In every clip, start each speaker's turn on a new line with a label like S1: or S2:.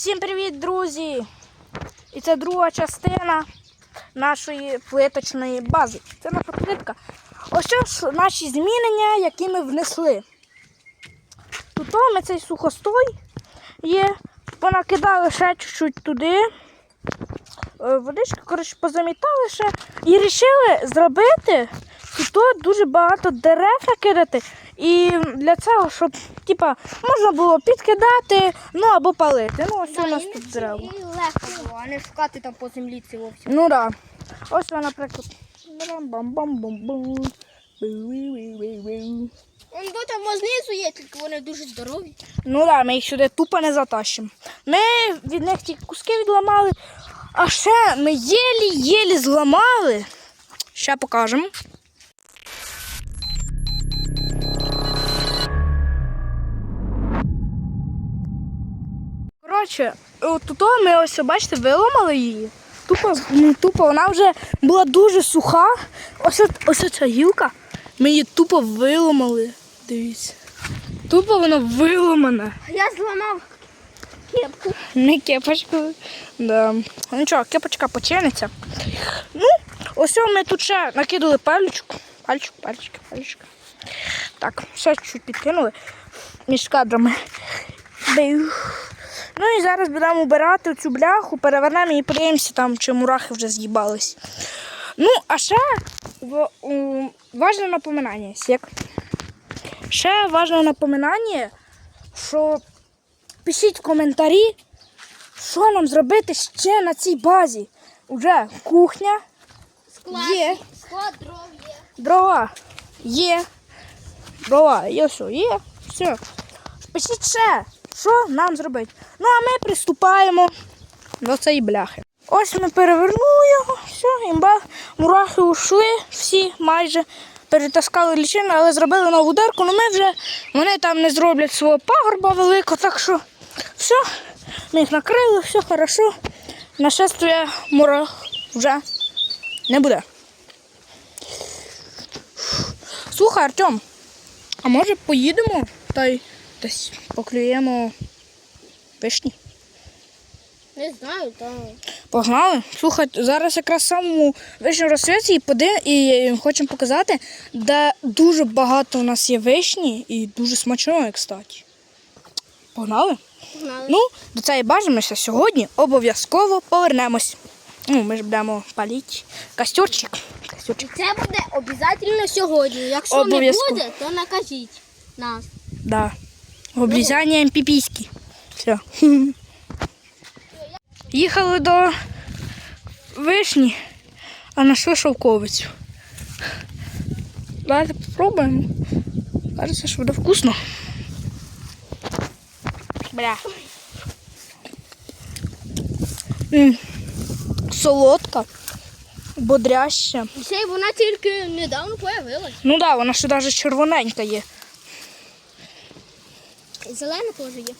S1: Всім привіт, друзі! І це друга частина нашої плиточної бази. Це наша плитка. Ось ж наші змінення, які ми внесли. Тут ми цей сухостой є. Понакидали ще чуть-чуть туди. Е, Водички, коротше, позамітали ще. І вирішили зробити тут дуже багато дерев накидати. І для цього, щоб типа, можна було підкидати, ну або палити. Ну, ось у нас тут дерева.
S2: І легко було, а не шукати там по землі ці вовсі.
S1: Ну так. Да. Ось вона, наприклад. Бу-бу-бу-бу-бу.
S2: До там знизу є, тільки вони дуже здорові.
S1: Ну так, да, ми їх сюди тупо не затащимо. Ми від них ті куски відламали, а ще ми єлі-єлі зламали. Ще покажемо. Коротше, тут ми ось, бачите, виламали її. Тупо, ну, тупо вона вже була дуже суха. Ось, ось ця гілка. Ми її тупо виламали. Дивіться. Тупо вона виламана.
S2: Я зламав кепку.
S1: Не кепочку. Да. Ну Нічого, кепочка починиться. Ну, ось ми тут ще накидали пальчик. Пальчик, пальчик, пальчик. Так, ще чуть підкинули між кадрами. Бив. Ну і зараз будемо обирати цю бляху, перевернемо і подивимося там, чи мурахи вже з'їбались. Ну, а ще важне напоминання. Сек. Ще важне напоминання, що пишіть в коментарі, що нам зробити ще на цій базі. Уже кухня,
S2: Склад,
S1: Є.
S2: склад дров є.
S1: дрова є. Дрова є, все, є, все. Пишіть ще, що нам зробити. Ну, а ми приступаємо до цієї бляхи. Ось ми перевернули його, все, імба, мурахи ушли, всі майже перетаскали лічину, але зробили нову дерку. Ну ми вже вони там не зроблять свого пагорба великого, так що все, ми їх накрили, все хорошо. Нашествия мурах вже не буде. Слухай, Артем, а може поїдемо та й десь поклюємо вишні?
S2: Не знаю, там.
S1: Погнали. Слухай, зараз якраз самому вишні розсвіті і поди, і хочемо показати, де дуже багато у нас є вишні і дуже смачної, кстати. Погнали?
S2: Погнали.
S1: Ну, до цієї бази ми сьогодні обов'язково повернемось. Ну, ми ж будемо палити костюрчик. Костюрчик.
S2: Це буде обов'язково сьогодні. Якщо не буде, то накажіть нас.
S1: Да. Облізання піпіськи. Все. Їхали до вишні, а знайшли шовковицю. Давайте спробуємо. Кажеться, що буде вкусно. Бля. М, Солодка, бодряща.
S2: Й вона тільки недавно появилась.
S1: Ну так, да, вона ще навіть червоненька є.
S2: Зелена теж є.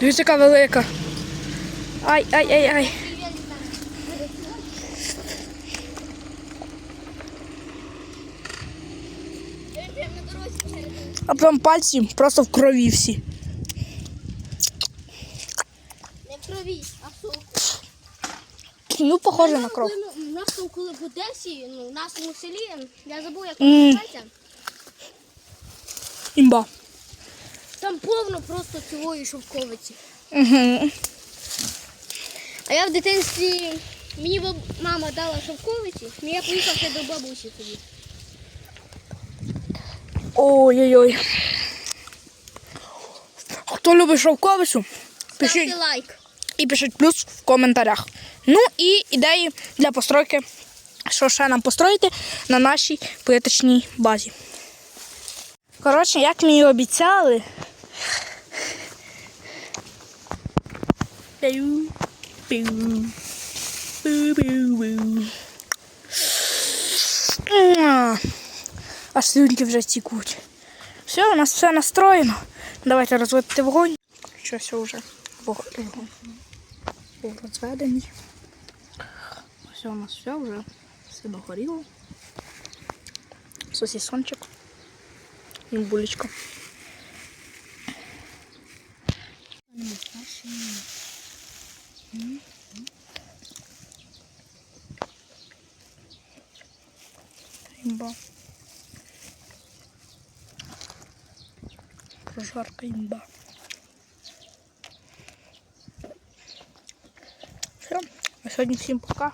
S1: Дивіться, яка велика. Ай, ай, ай, ай. А потім пальці просто в крові всі.
S2: Не в крові, а в соку.
S1: Ну, похоже на кров.
S2: Там коли в Одесі, ну, в нашому селі, я забув, як
S1: М.
S2: називається.
S1: Імба.
S2: Там повно просто цілої шовковиці.
S1: Угу.
S2: А я в дитинстві, мені баб- мама дала шовковиці, ну я поїхав ще до бабусі тоді.
S1: Ой-ой-ой. Хто любить шовковицю, пишіть
S2: Ставте лайк.
S1: і пишіть плюс в коментарях. Ну і ідеї для постройки, що ще нам построїти на нашій плиточній базі. Коротше, як ми і обіцяли. Аж слюнки вже тікуть. Все, у нас все настроєно. Давайте розводити вогонь. Щось вже вогонь був розведений. Все у нас все вже все догоріло. Сосісончик. Булечка. Имба. Прожарка имба. Все. А сьогодні всім пока.